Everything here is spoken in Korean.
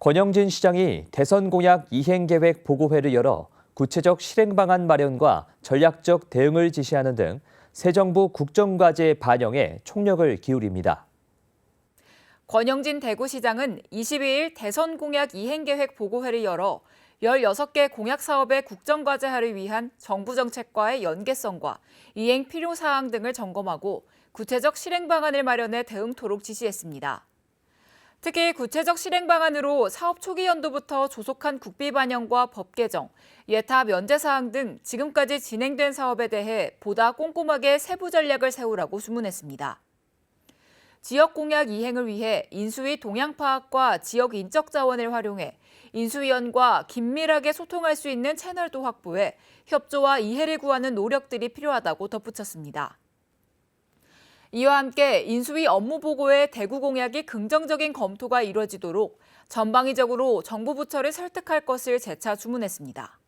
권영진 시장이 대선 공약 이행 계획 보고회를 열어 구체적 실행 방안 마련과 전략적 대응을 지시하는 등 새 정부 국정과제 반영에 총력을 기울입니다. 권영진 대구시장은 22일 대선 공약 이행 계획 보고회를 열어 16개 공약 사업의 국정과제화를 위한 정부 정책과의 연계성과 이행 필요 사항 등을 점검하고 구체적 실행 방안을 마련해 대응토록 지시했습니다. 특히 구체적 실행 방안으로 사업 초기 연도부터 조속한 국비 반영과 법 개정, 예타 면제 사항 등 지금까지 진행된 사업에 대해 보다 꼼꼼하게 세부 전략을 세우라고 주문했습니다. 지역 공약 이행을 위해 인수위 동향 파악과 지역 인적 자원을 활용해 인수위원과 긴밀하게 소통할 수 있는 채널도 확보해 협조와 이해를 구하는 노력들이 필요하다고 덧붙였습니다. 이와 함께 인수위 업무 보고에 대구 공약이 긍정적인 검토가 이뤄지도록 전방위적으로 정부 부처를 설득할 것을 재차 주문했습니다.